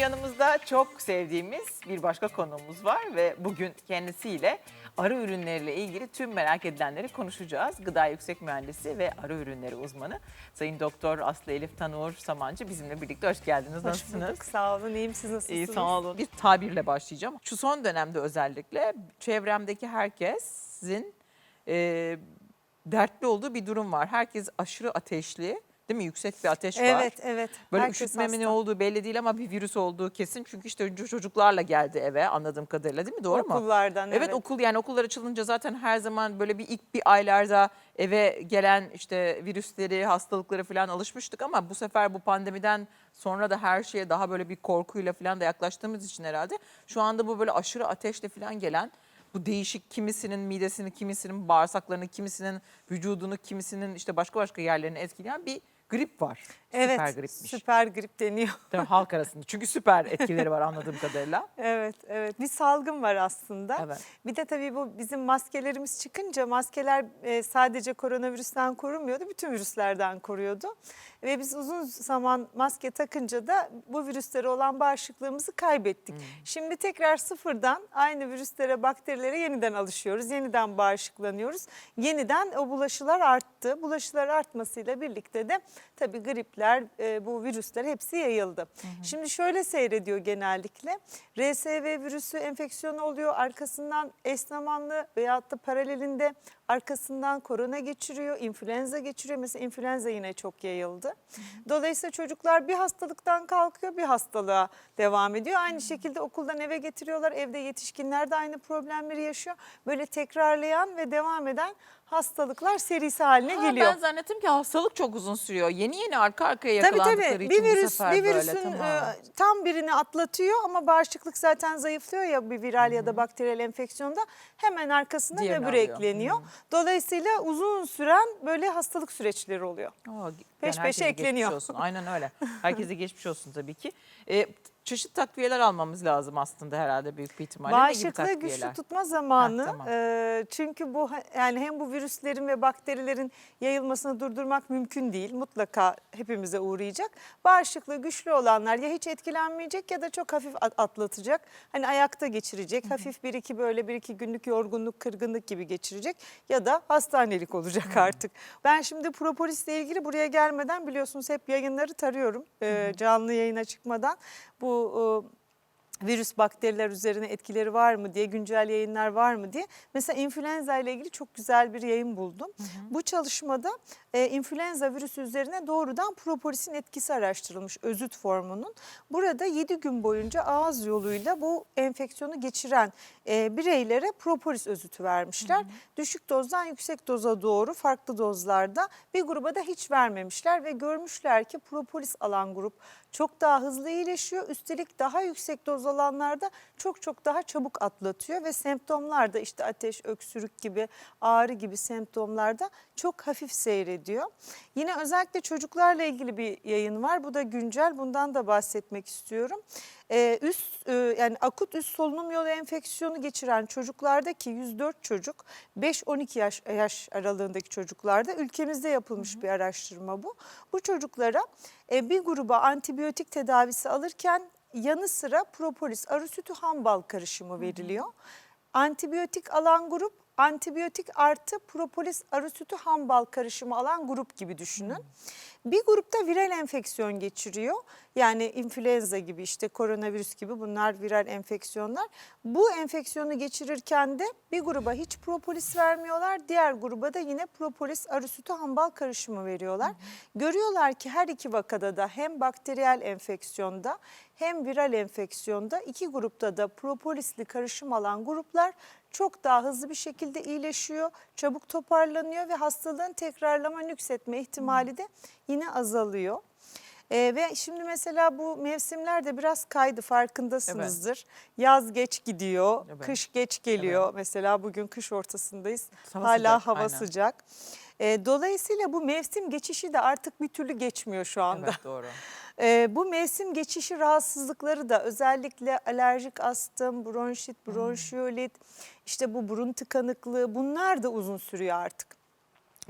Yanımızda çok sevdiğimiz bir başka konuğumuz var ve bugün kendisiyle arı ürünleriyle ilgili tüm merak edilenleri konuşacağız. Gıda Yüksek Mühendisi ve arı ürünleri uzmanı Sayın Doktor Aslı Elif Tanur Samancı bizimle birlikte hoş geldiniz. Hoş Nasılsınız? bulduk. Sağ olun. İyiyim. Siz nasılsınız? İyi sağ olun. Bir tabirle başlayacağım. Şu son dönemde özellikle çevremdeki herkesin e, dertli olduğu bir durum var. Herkes aşırı ateşli. Değil mi? Yüksek bir ateş var. Evet, evet. Böyle Herkes üşütme mi ne hasta. olduğu belli değil ama bir virüs olduğu kesin. Çünkü işte çocuklarla geldi eve anladığım kadarıyla değil mi? Doğru mu? Okullardan. Evet, okul yani okullar açılınca zaten her zaman böyle bir ilk bir aylarda eve gelen işte virüsleri, hastalıkları falan alışmıştık ama bu sefer bu pandemiden sonra da her şeye daha böyle bir korkuyla falan da yaklaştığımız için herhalde şu anda bu böyle aşırı ateşle falan gelen bu değişik kimisinin midesini, kimisinin bağırsaklarını, kimisinin vücudunu, kimisinin işte başka başka yerlerini etkileyen bir grip var. Evet. Süper gripmiş. Süper grip deniyor. Tabii halk arasında. Çünkü süper etkileri var anladığım kadarıyla. Evet, evet. Bir salgın var aslında. Evet. Bir de tabii bu bizim maskelerimiz çıkınca maskeler e, sadece koronavirüsten korumuyordu, bütün virüslerden koruyordu. Ve biz uzun zaman maske takınca da bu virüslere olan bağışıklığımızı kaybettik. Hmm. Şimdi tekrar sıfırdan aynı virüslere, bakterilere yeniden alışıyoruz. Yeniden bağışıklanıyoruz. Yeniden o bulaşılar arttı. Bulaşılar artmasıyla birlikte de tabii gripler, e, bu virüsler hepsi yayıldı. Şimdi şöyle seyrediyor genellikle. RSV virüsü enfeksiyonu oluyor. Arkasından esnamanlı veyahut da paralelinde arkasından korona geçiriyor, influenza geçiriyor. Mesela influenza yine çok yayıldı. Dolayısıyla çocuklar bir hastalıktan kalkıyor, bir hastalığa devam ediyor. Aynı şekilde okuldan eve getiriyorlar. Evde yetişkinler de aynı problemleri yaşıyor. Böyle tekrarlayan ve devam eden hastalıklar serisi haline Ha, geliyor. Ben zannettim ki hastalık çok uzun sürüyor. Yeni yeni arka arkaya Tabii yakalandıkları tabii. için Bir bu virüs sefer bir böyle, virüsün tamam. e, tam birini atlatıyor ama bağışıklık zaten zayıflıyor ya bir viral ya da bakteriyel enfeksiyonda hemen arkasına Diğerini alıyor. ekleniyor. Dolayısıyla uzun süren böyle hastalık süreçleri oluyor. Aa, Peş peşe ekleniyor. Olsun. Aynen öyle. Herkese geçmiş olsun tabii ki. E, çeşit takviyeler almamız lazım aslında herhalde büyük bir ihtimalle. Bağışıklığı güçlü tutma zamanı. Ha, tamam. Ee, çünkü bu yani hem bu virüslerin ve bakterilerin yayılmasını durdurmak mümkün değil. Mutlaka hepimize uğrayacak. Bağışıklığı güçlü olanlar ya hiç etkilenmeyecek ya da çok hafif at- atlatacak. Hani ayakta geçirecek. Hafif bir iki böyle bir iki günlük yorgunluk, kırgınlık gibi geçirecek ya da hastanelik olacak artık. Ben şimdi propolisle ilgili buraya gelmeden biliyorsunuz hep yayınları tarıyorum. Ee, canlı yayına çıkmadan. Bu e, virüs bakteriler üzerine etkileri var mı diye güncel yayınlar var mı diye. Mesela influenza ile ilgili çok güzel bir yayın buldum. Bu çalışmada e, influenza virüsü üzerine doğrudan propolisin etkisi araştırılmış özüt formunun. Burada 7 gün boyunca ağız yoluyla bu enfeksiyonu geçiren e, bireylere propolis özütü vermişler. Düşük dozdan yüksek doza doğru farklı dozlarda bir gruba da hiç vermemişler ve görmüşler ki propolis alan grup çok daha hızlı iyileşiyor. Üstelik daha yüksek doz alanlarda çok çok daha çabuk atlatıyor ve semptomlar da işte ateş, öksürük gibi, ağrı gibi semptomlarda çok hafif seyrediyor. Yine özellikle çocuklarla ilgili bir yayın var. Bu da güncel. Bundan da bahsetmek istiyorum. Ee, üst e, yani akut üst solunum yolu enfeksiyonu geçiren çocuklardaki 104 çocuk 5-12 yaş, yaş aralığındaki çocuklarda ülkemizde yapılmış bir araştırma bu. Bu çocuklara e, bir gruba antibiyotik tedavisi alırken yanı sıra propolis, arı sütü, ham bal karışımı veriliyor. Antibiyotik alan grup antibiyotik artı propolis arı sütü ham bal karışımı alan grup gibi düşünün. Bir grupta viral enfeksiyon geçiriyor. Yani influenza gibi işte koronavirüs gibi bunlar viral enfeksiyonlar. Bu enfeksiyonu geçirirken de bir gruba hiç propolis vermiyorlar. Diğer gruba da yine propolis arı sütü ham bal karışımı veriyorlar. Görüyorlar ki her iki vakada da hem bakteriyel enfeksiyonda hem viral enfeksiyonda iki grupta da propolisli karışım alan gruplar çok daha hızlı bir şekilde iyileşiyor, çabuk toparlanıyor ve hastalığın tekrarlama nüksetme ihtimali de yine azalıyor. Ee, ve şimdi mesela bu mevsimler de biraz kaydı farkındasınızdır. Yaz geç gidiyor, Evet. kış geç geliyor. Mesela bugün kış ortasındayız. Hava Hala sıcak, hava aynen. sıcak. Ee, dolayısıyla bu mevsim geçişi de artık bir türlü geçmiyor şu anda. Evet doğru. Ee, bu mevsim geçişi rahatsızlıkları da özellikle alerjik astım, bronşit, bronşiyolit, işte bu burun tıkanıklığı bunlar da uzun sürüyor artık.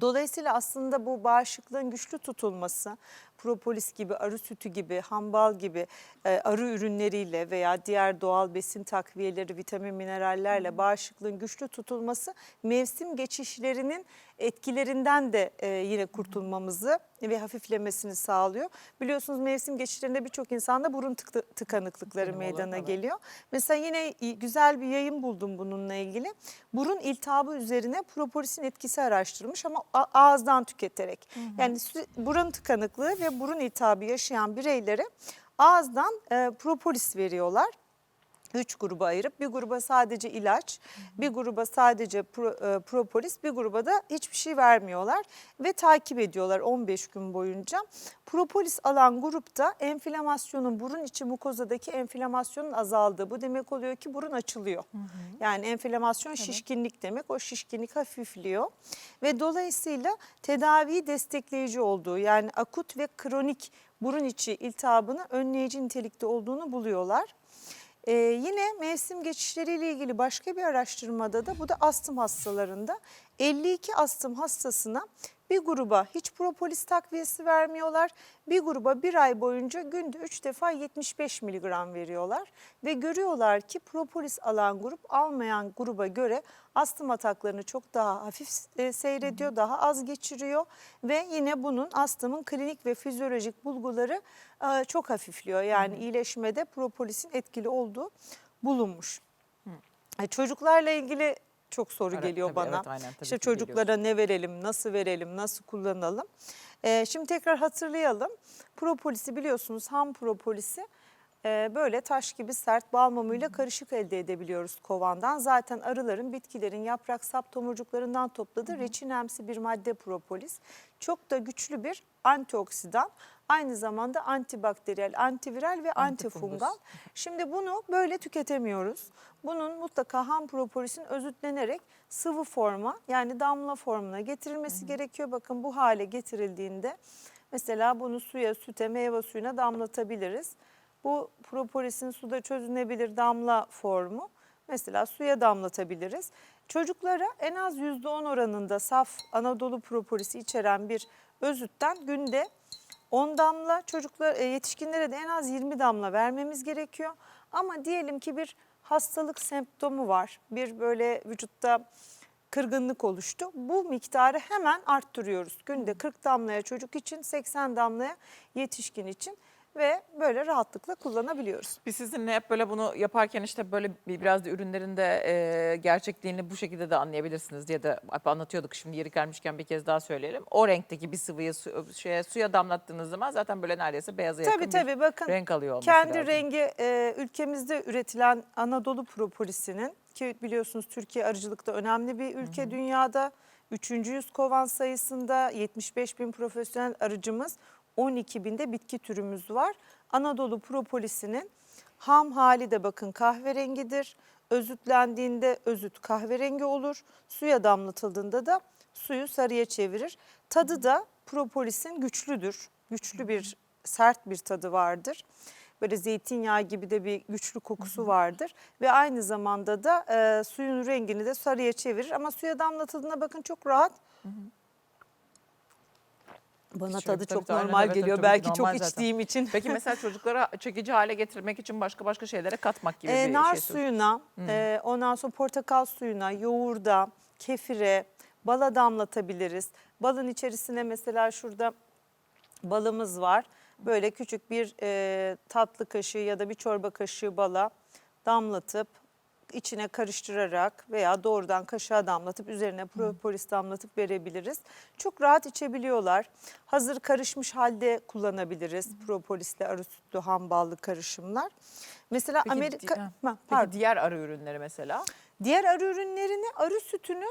Dolayısıyla aslında bu bağışıklığın güçlü tutulması, propolis gibi, arı sütü gibi, hambal gibi e, arı ürünleriyle veya diğer doğal besin takviyeleri, vitamin, minerallerle bağışıklığın güçlü tutulması mevsim geçişlerinin etkilerinden de e, yine kurtulmamızı ve hafiflemesini sağlıyor. Biliyorsunuz mevsim geçişlerinde birçok insanda burun tık- tıkanıklıkları Benim meydana geliyor. Mesela yine güzel bir yayın buldum bununla ilgili. Burun iltihabı üzerine propolisin etkisi araştırılmış ama ağızdan tüketerek. Yani sü- burun tıkanıklığı ve burun iltihabı yaşayan bireylere ağızdan e, propolis veriyorlar. Üç gruba ayırıp bir gruba sadece ilaç, bir gruba sadece pro- e, propolis, bir gruba da hiçbir şey vermiyorlar ve takip ediyorlar 15 gün boyunca. Propolis alan grupta enflamasyonun burun içi mukozadaki enflamasyonun azaldığı. Bu demek oluyor ki burun açılıyor. Yani enflamasyon şişkinlik demek. O şişkinlik hafifliyor ve dolayısıyla tedaviyi destekleyici olduğu yani akut ve kronik burun içi iltihabını önleyici nitelikte olduğunu buluyorlar. Ee, yine mevsim geçişleriyle ilgili başka bir araştırmada da bu da astım hastalarında 52 astım hastasına bir gruba hiç propolis takviyesi vermiyorlar. Bir gruba bir ay boyunca günde 3 defa 75 miligram veriyorlar. Ve görüyorlar ki propolis alan grup almayan gruba göre astım ataklarını çok daha hafif e, seyrediyor, daha az geçiriyor. Ve yine bunun astımın klinik ve fizyolojik bulguları e, çok hafifliyor. Yani iyileşmede propolisin etkili olduğu bulunmuş. E, Çocuklarla ilgili çok soru Evet, geliyor tabii, bana. evet, aynen, tabii işte ki geliyor. çocuklara ne verelim, nasıl verelim, nasıl kullanalım. E, şimdi tekrar hatırlayalım. Propolisi biliyorsunuz ham propolisi e, böyle taş gibi sert bal mumuyla karışık elde edebiliyoruz kovandan. Zaten arıların, bitkilerin yaprak sap tomurcuklarından topladığı reçinemsi bir madde propolis. Çok da güçlü bir antioksidan. Aynı zamanda antibakteriyel, antiviral ve antifungal. Şimdi bunu böyle tüketemiyoruz. Bunun mutlaka ham propolisin özütlenerek sıvı forma yani damla formuna getirilmesi gerekiyor. Bakın bu hale getirildiğinde mesela bunu suya, süte, meyve suyuna damlatabiliriz. Bu propolisin suda çözünebilir damla formu. Mesela suya damlatabiliriz. Çocuklara en az %10 oranında saf Anadolu propolisi içeren bir özütten günde 10 damla çocuklar e, yetişkinlere de en az 20 damla vermemiz gerekiyor. Ama diyelim ki bir hastalık semptomu var. Bir böyle vücutta kırgınlık oluştu. Bu miktarı hemen arttırıyoruz. Günde 40 damlaya çocuk için, 80 damlaya yetişkin için ve böyle rahatlıkla kullanabiliyoruz. Biz sizinle hep böyle bunu yaparken işte böyle bir- biraz da ürünlerin de e, gerçekliğini bu şekilde de anlayabilirsiniz diye de anlatıyorduk. Şimdi yeri gelmişken bir kez daha söyleyelim. O renkteki bir sıvıyı su, şeye, suya damlattığınız zaman zaten böyle neredeyse beyaza yakın Tabii tabii bakın bir renk alıyor olması kendi lazım. rengi e, ülkemizde üretilen Anadolu propolisinin ki biliyorsunuz Türkiye arıcılıkta önemli bir ülke dünyada. Üçüncü yüz kovan sayısında 75 bin profesyonel arıcımız 12 binde bitki türümüz var. Anadolu propolisinin ham hali de bakın kahverengidir. Özütlendiğinde özüt kahverengi olur. Suya damlatıldığında da suyu sarıya çevirir. Tadı da propolisin güçlüdür. Güçlü bir sert bir tadı vardır. Böyle zeytinyağı gibi de bir güçlü kokusu vardır. Ve aynı zamanda da e, suyun rengini de sarıya çevirir. Ama suya damlatıldığında bakın çok rahat. Bana tadı çok tabii, aynen, normal evet, geliyor. tabii, Belki çok zaten. içtiğim için. Peki mesela çocuklara çekici hale getirmek için başka başka şeylere katmak gibi Ee, bir nar şey söylüyorsunuz. suyuna, e, ondan sonra portakal suyuna, yoğurda, kefire, bala damlatabiliriz. Balın içerisine mesela şurada balımız var. Böyle küçük bir e, tatlı kaşığı ya da bir çorba kaşığı bala damlatıp içine karıştırarak veya doğrudan kaşığa damlatıp üzerine propolis damlatıp verebiliriz. Çok rahat içebiliyorlar. Hazır karışmış halde kullanabiliriz propolisle arı sütlü ham ballı karışımlar. Mesela Peki, Amerika di- ha, Ha, Peki pardon. diğer arı ürünleri mesela? Diğer arı ürünlerini arı sütünü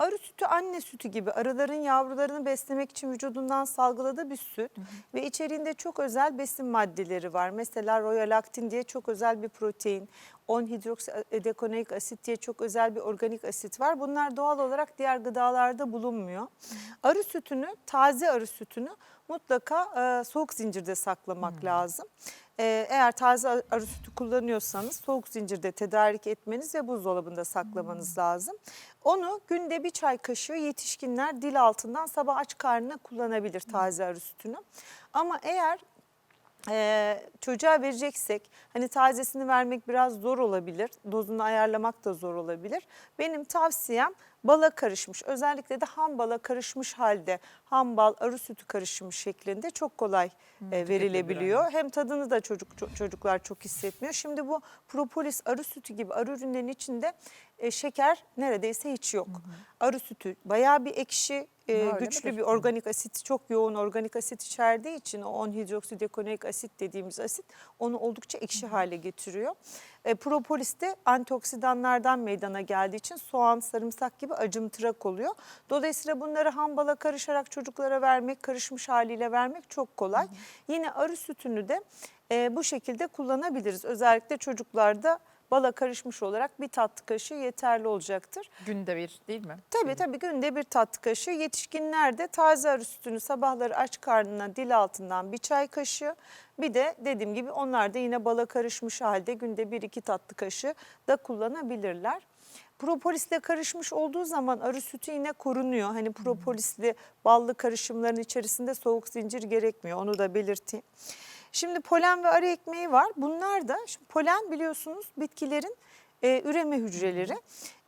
Arı sütü anne sütü gibi arıların yavrularını beslemek için vücudundan salgıladığı bir süt ve içeriğinde çok özel besin maddeleri var. Mesela royalaktin diye çok özel bir protein, 10 hidroksidekonoik asit diye çok özel bir organik asit var. Bunlar doğal olarak diğer gıdalarda bulunmuyor. Arı sütünü, taze arı sütünü mutlaka e, soğuk zincirde saklamak lazım. E, eğer taze arı sütü kullanıyorsanız soğuk zincirde tedarik etmeniz ve buzdolabında saklamanız lazım. Onu günde bir çay kaşığı yetişkinler dil altından sabah aç karnına kullanabilir taze arı sütünü. Ama eğer e, çocuğa vereceksek hani tazesini vermek biraz zor olabilir. Dozunu ayarlamak da zor olabilir. Benim tavsiyem bala karışmış özellikle de ham bala karışmış halde ham bal arı sütü karışımı şeklinde çok kolay e, verilebiliyor. Hem tadını da çocuk ço- çocuklar çok hissetmiyor. Şimdi bu propolis arı sütü gibi arı ürünlerin içinde e, şeker neredeyse hiç yok. Arı sütü bayağı bir ekşi, e, güçlü bir organik asit, çok yoğun organik asit içerdiği için o 10 hidroksidekonoik asit dediğimiz asit onu oldukça ekşi hale getiriyor. E, propolis de antioksidanlardan meydana geldiği için soğan, sarımsak gibi acımtırak oluyor. Dolayısıyla bunları ham bala karışarak çocuklara vermek, karışmış haliyle vermek çok kolay. Yine arı sütünü de e, bu şekilde kullanabiliriz. Özellikle çocuklarda bala karışmış olarak bir tatlı kaşığı yeterli olacaktır. Günde bir değil mi? Tabii tabii günde bir tatlı kaşığı. Yetişkinlerde taze arı sütünü sabahları aç karnına dil altından bir çay kaşığı. Bir de dediğim gibi onlar da yine bala karışmış halde günde bir iki tatlı kaşığı da kullanabilirler. Propolisle karışmış olduğu zaman arı sütü yine korunuyor. Hani propolisli ballı karışımların içerisinde soğuk zincir gerekmiyor. Onu da belirteyim. Şimdi polen ve arı ekmeği var. Bunlar da şimdi polen biliyorsunuz bitkilerin e, üreme hücreleri.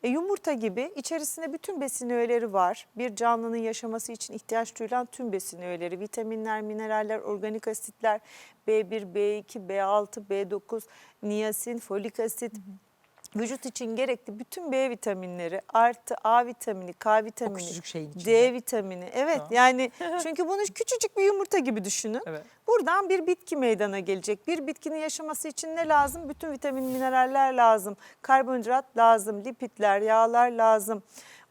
E, yumurta gibi içerisinde bütün besin öğeleri var. Bir canlının yaşaması için ihtiyaç duyulan tüm besin öğeleri, vitaminler, mineraller, organik asitler, B1, B2, B6, B9, niyasin, folik asit, vücut için gerekli bütün B vitaminleri artı A vitamini, K vitamini. D vitamini. Evet Tamam. yani çünkü bunu küçücük bir yumurta gibi düşünün. Evet. Buradan bir bitki meydana gelecek. Bir bitkinin yaşaması için ne lazım? Bütün vitamin, mineraller lazım. Karbonhidrat lazım, lipidler, yağlar lazım.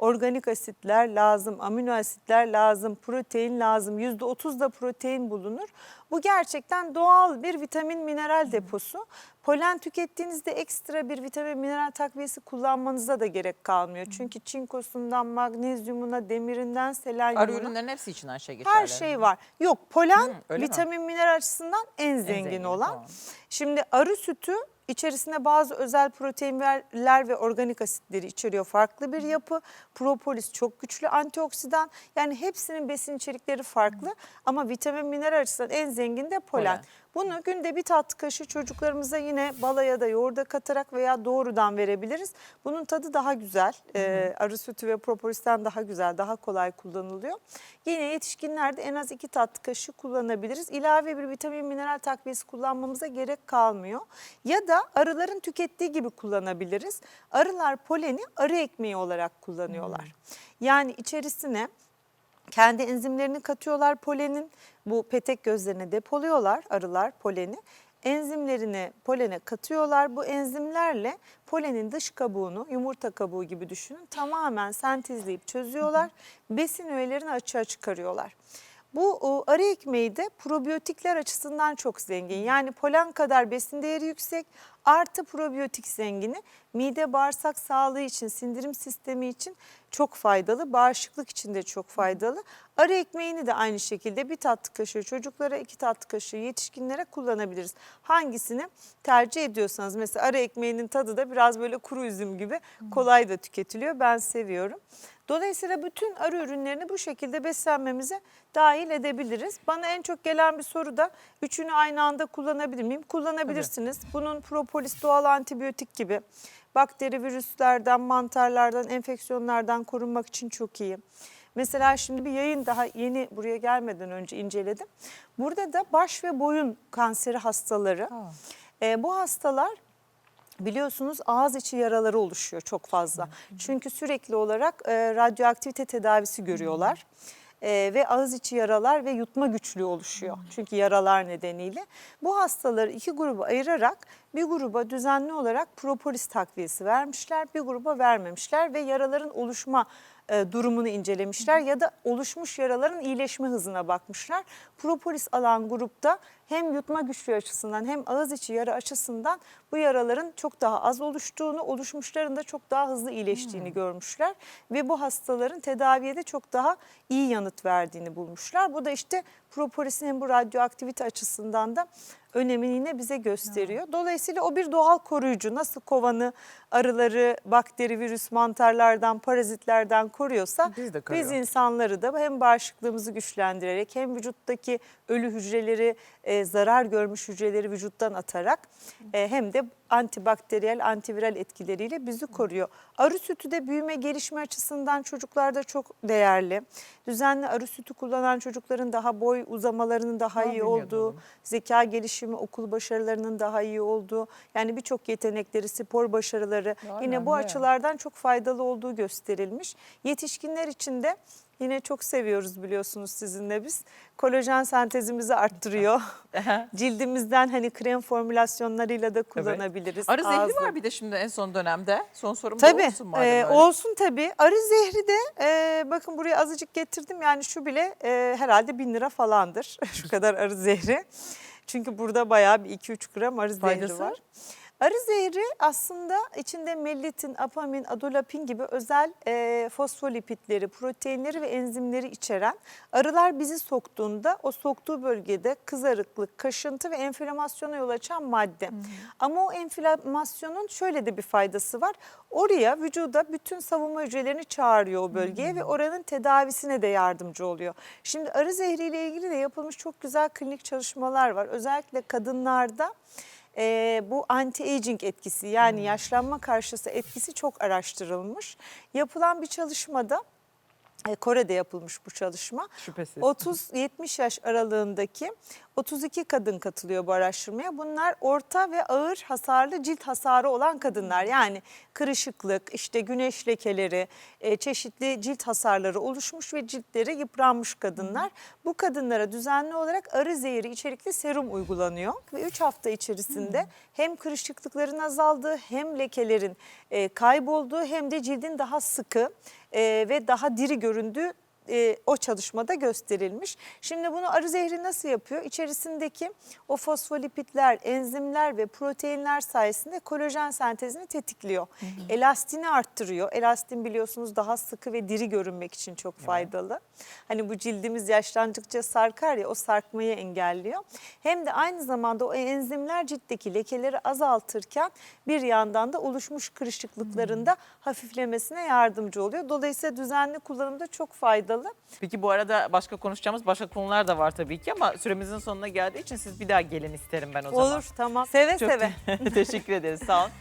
Organik asitler lazım, amino asitler lazım, protein lazım. %30 da protein bulunur. Bu gerçekten doğal bir vitamin mineral deposu. Polen tükettiğinizde ekstra bir vitamin mineral takviyesi kullanmanıza da gerek kalmıyor. Çünkü çinkosundan, magnezyumuna, demirinden, selanyumuna. Arı ürünlerin hepsi için her şey geçerli. Her şey var. Yok polen Hı, öyle mi? vitamin mineral açısından en zengin, zengin, olan. tamam. Şimdi arı sütü içerisinde bazı özel proteinler ve organik asitleri içeriyor. Farklı bir yapı. Propolis çok güçlü antioksidan. Yani hepsinin besin içerikleri farklı ama vitamin mineral açısından en zengin de polen. Polen. Bunu günde bir tatlı kaşığı çocuklarımıza yine bala ya da yoğurda katarak veya doğrudan verebiliriz. Bunun tadı daha güzel. Ee, arı sütü ve propolisten daha güzel, daha kolay kullanılıyor. Yine yetişkinlerde en az iki tatlı kaşığı kullanabiliriz. İlave bir vitamin mineral takviyesi kullanmamıza gerek kalmıyor. Ya da arıların tükettiği gibi kullanabiliriz. Arılar poleni arı ekmeği olarak kullanıyorlar. Yani içerisine kendi enzimlerini katıyorlar polenin. Bu petek gözlerine depoluyorlar arılar poleni. Enzimlerini polene katıyorlar. Bu enzimlerle polenin dış kabuğunu yumurta kabuğu gibi düşünün tamamen sentezleyip çözüyorlar. Besin öğelerini açığa çıkarıyorlar. Bu arı ekmeği de probiyotikler açısından çok zengin. Yani polen kadar besin değeri yüksek artı probiyotik zengini. Mide bağırsak sağlığı için, sindirim sistemi için çok faydalı. Bağışıklık için de çok faydalı. Arı ekmeğini de aynı şekilde bir tatlı kaşığı çocuklara, iki tatlı kaşığı yetişkinlere kullanabiliriz. Hangisini tercih ediyorsanız mesela arı ekmeğinin tadı da biraz böyle kuru üzüm gibi kolay da tüketiliyor. Ben seviyorum. Dolayısıyla bütün arı ürünlerini bu şekilde beslenmemize dahil edebiliriz. Bana en çok gelen bir soru da üçünü aynı anda kullanabilir miyim? Kullanabilirsiniz. Bunun propolis doğal antibiyotik gibi bakteri, virüslerden, mantarlardan, enfeksiyonlardan korunmak için çok iyi. Mesela şimdi bir yayın daha yeni buraya gelmeden önce inceledim. Burada da baş ve boyun kanseri hastaları. Ha. Ee, bu hastalar biliyorsunuz ağız içi yaraları oluşuyor çok fazla. Çünkü sürekli olarak e, radyoaktivite tedavisi görüyorlar. E, ve ağız içi yaralar ve yutma güçlüğü oluşuyor. Çünkü yaralar nedeniyle. Bu hastaları iki gruba ayırarak bir gruba düzenli olarak propolis takviyesi vermişler, bir gruba vermemişler ve yaraların oluşma e, durumunu incelemişler ya da oluşmuş yaraların iyileşme hızına bakmışlar. Propolis alan grupta hem yutma güçlüğü açısından hem ağız içi yara açısından bu yaraların çok daha az oluştuğunu, oluşmuşların da çok daha hızlı iyileştiğini görmüşler. Ve bu hastaların tedaviye de çok daha iyi yanıt verdiğini bulmuşlar. Bu da işte propolisin hem bu radyoaktivite açısından da önemini yine bize gösteriyor. Dolayısıyla o bir doğal koruyucu. Nasıl kovanı arıları, bakteri, virüs, mantarlardan, parazitlerden koruyorsa Biz de koruyor. biz insanları da hem bağışıklığımızı güçlendirerek hem vücuttaki ölü hücreleri, e, zarar görmüş hücreleri vücuttan atarak e, hem de antibakteriyel, antiviral etkileriyle bizi koruyor. Arı sütü de büyüme gelişme açısından çocuklarda çok değerli. Düzenli arı sütü kullanan çocukların daha boy uzamalarının daha Ben iyi olduğu, onu. zeka gelişimi, okul başarılarının daha iyi olduğu, yani birçok yetenekleri, spor başarıları Ya yine bu açılardan çok faydalı olduğu gösterilmiş. Yetişkinler için de yine çok seviyoruz biliyorsunuz sizinle biz. Kolajen sentezimizi arttırıyor. Cildimizden hani krem formülasyonlarıyla da kullanabiliriz. Arı zehri Ağızda. var bir de şimdi en son dönemde. Son sorum da Tabii olsun madem e, öyle. olsun tabii. Arı zehri de e, bakın buraya azıcık getirdim yani şu bile e, herhalde bin lira falandır şu kadar arı zehri. Çünkü burada bayağı bir 2-3 gram arı Faydası? zehri var. Arı zehri aslında içinde mellitin, apamin, adolapin gibi özel e, fosfolipitleri, proteinleri ve enzimleri içeren arılar bizi soktuğunda o soktuğu bölgede kızarıklık, kaşıntı ve enflamasyona yol açan madde. Ama o enflamasyonun şöyle de bir faydası var. Oraya vücuda bütün savunma hücrelerini çağırıyor o bölgeye ve oranın tedavisine de yardımcı oluyor. Şimdi arı zehriyle ilgili de yapılmış çok güzel klinik çalışmalar var. Özellikle kadınlarda e, bu anti-aging etkisi yani yaşlanma karşısı etkisi çok araştırılmış. Yapılan bir çalışmada e, Kore'de yapılmış bu çalışma. Şüphesiz. 30-70 yaş aralığındaki 32 kadın katılıyor bu araştırmaya. Bunlar orta ve ağır hasarlı cilt hasarı olan kadınlar. Yani kırışıklık, işte güneş lekeleri, e, çeşitli cilt hasarları oluşmuş ve ciltleri yıpranmış kadınlar. Bu kadınlara düzenli olarak arı zehri içerikli serum uygulanıyor. Ve 3 hafta içerisinde hem kırışıklıkların azaldığı hem lekelerin e, kaybolduğu hem de cildin daha sıkı e, ve daha diri göründüğü e, o çalışmada gösterilmiş. Şimdi bunu arı zehri nasıl yapıyor? İçerisindeki o fosfolipitler, enzimler ve proteinler sayesinde kolajen sentezini tetikliyor. Elastini arttırıyor. Elastin biliyorsunuz daha sıkı ve diri görünmek için çok faydalı. Hani bu cildimiz yaşlandıkça sarkar ya o sarkmayı engelliyor. Hem de aynı zamanda o enzimler ciltteki lekeleri azaltırken bir yandan da oluşmuş kırışıklıkların da hafiflemesine yardımcı oluyor. Dolayısıyla düzenli kullanımda çok faydalı. Peki bu arada başka konuşacağımız başka konular da var tabii ki ama süremizin sonuna geldiği için siz bir daha gelin isterim ben o zaman. Olur tamam. Seve Çok seve. teşekkür ederiz sağ olun.